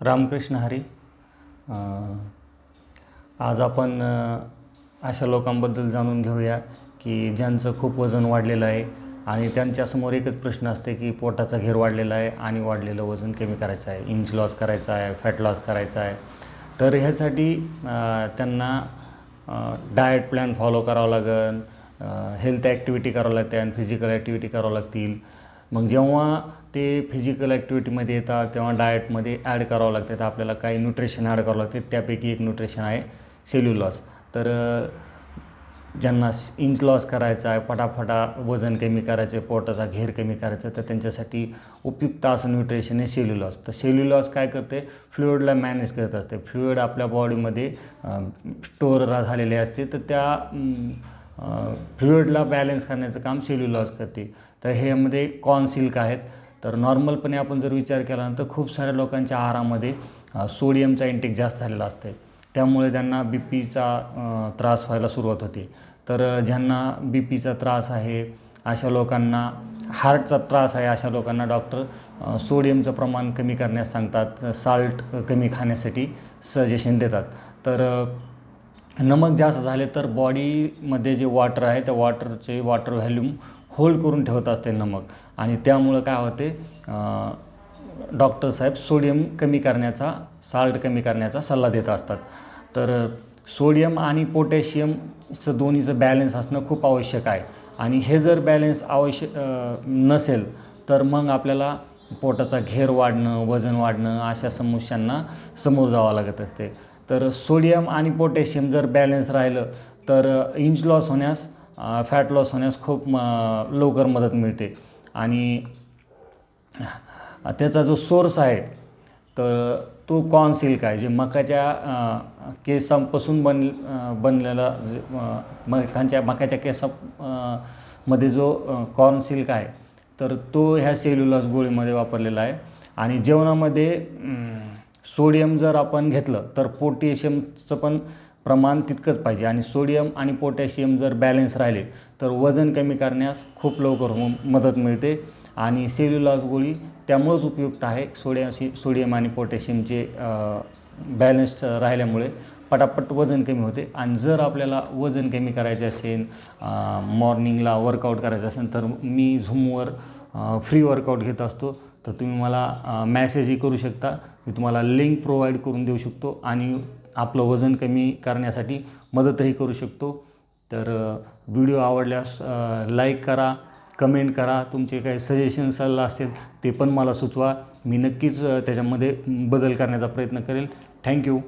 रामकृष्ण हरी. आज आपण अशा लोकांबद्दल जाणून घेऊया की ज्यांचं खूप वजन वाढलेलं आहे आणि त्यांच्यासमोर एकच प्रश्न असते की पोटाचा घेर वाढलेला आहे आणि वाढलेलं वजन कमी करायचं आहे इंच लॉस करायचा आहे फॅट लॉस करायचा आहे. तर ह्यासाठी त्यांना डाएट प्लॅन फॉलो करावं लागेल हेल्थ ॲक्टिव्हिटी करावं लागते आणि फिजिकल ॲक्टिव्हिटी करावं लागतील. मग जेव्हा ते फिजिकल ॲक्टिव्हिटीमध्ये येतात तेव्हा डाएटमध्ये ॲड करावं लागते. तर आपल्याला काही न्यूट्रिशन ॲड करावं लागते. त्यापैकी एक न्यूट्रिशन आहे सेल्युलॉस तर ज्यांना इंच लॉस करायचा आहे फटाफटा वजन कमी करायचे पोटाचा घेर कमी करायचा तर त्यांच्यासाठी उपयुक्त असं न्यूट्रिशन आहे सेल्युलॉस तर सेल्युलॉस काय करते? फ्लुईडला मॅनेज करत असते. फ्लुईड आपल्या बॉडीमध्ये स्टोअर झालेले असते. तर त्या फ्लुइडला बॅलन्स करण्याचं काम सेल्युलॉज करते. तर ह्यामध्ये कॉर्न सिल्क आहेत. तर नॉर्मलपणे आपण जर विचार केला तर खूप साऱ्या लोकांच्या आहारामध्ये सोडियमचा इंटेक जास्त झालेला असते त्यामुळे त्यांना बी पीचा त्रास व्हायला सुरुवात होते. तर ज्यांना बी पीचा त्रास आहे अशा लोकांना हार्टचा त्रास आहे अशा लोकांना डॉक्टर सोडियमचं प्रमाण कमी करण्यास सांगतात. साल्ट कमी खाण्यासाठी सजेशन देतात. तर नमक जास्त झाले तर बॉडीमध्ये जे वॉटर आहे त्या वॉटरचे वॉटर व्हॅल्यूम होल्ड करून ठेवत असते नमक. आणि त्यामुळं काय होते डॉक्टर साहेब सोडियम कमी करण्याचा साल्ट कमी करण्याचा सल्ला देत असतात. तर सोडियम आणि पोटॅशियमचं दोन्हीचं बॅलन्स असणं खूप आवश्यक आहे. आणि हे जर बॅलन्स आवश्यक नसेल तर मग आपल्याला पोटाचा घेर वाढणं वजन वाढणं अशा समस्यांना समोर जावं लागत असते. तर सोडियम आणि पोटॅशियम जर बॅलन्स राहिलं तर इंच लॉस होण्यास फॅट लॉस होण्यास खूप म लवकर मदत मिळते. आणि त्याचा जो सोर्स आहे तर तो कॉर्न सिल्क आहे जे मकाच्या केसांपासून बन बनलेला जे मकांच्या मकाच्या केसा मध्ये जो कॉर्न सिल्क आहे तर तो ह्या सेल्युलॉस गोळीमध्ये वापरलेला आहे. आणि जेवणामध्ये सोडियम जर आपण घेतलं तर पोटॅशियमचं पण प्रमाण तितकंच पाहिजे. आणि सोडियम आणि पोटॅशियम जर बॅलन्स राहिले तर वजन कमी करण्यास खूप लवकर मदत मिळते. आणि सेल्युलॉज गोळी त्यामुळंच उपयुक्त आहे. सोडियम सोडियम आणि पोटॅशियमचे बॅलन्स राहिल्यामुळे पटापट वजन कमी होते. आणि जर आपल्याला वजन कमी करायचे असेल मॉर्निंगला वर्कआउट करायचं असेल तर मी झूमवर फ्री वर्कआउट घेत असतो. तर तुम्ही मला मॅसेजही करू शकता. मी तुम्हाला लिंक प्रोव्हाइड करून देऊ शकतो आणि आपलं वजन कमी करण्यासाठी मदतही करू शकतो. तर व्हिडिओ आवडल्यास लाईक करा कमेंट करा. तुमचे काही सजेशन सल्ला असतील ते पण मला सुचवा. मी नक्कीच त्याच्यामध्ये बदल करण्याचा प्रयत्न करेल. थँक्यू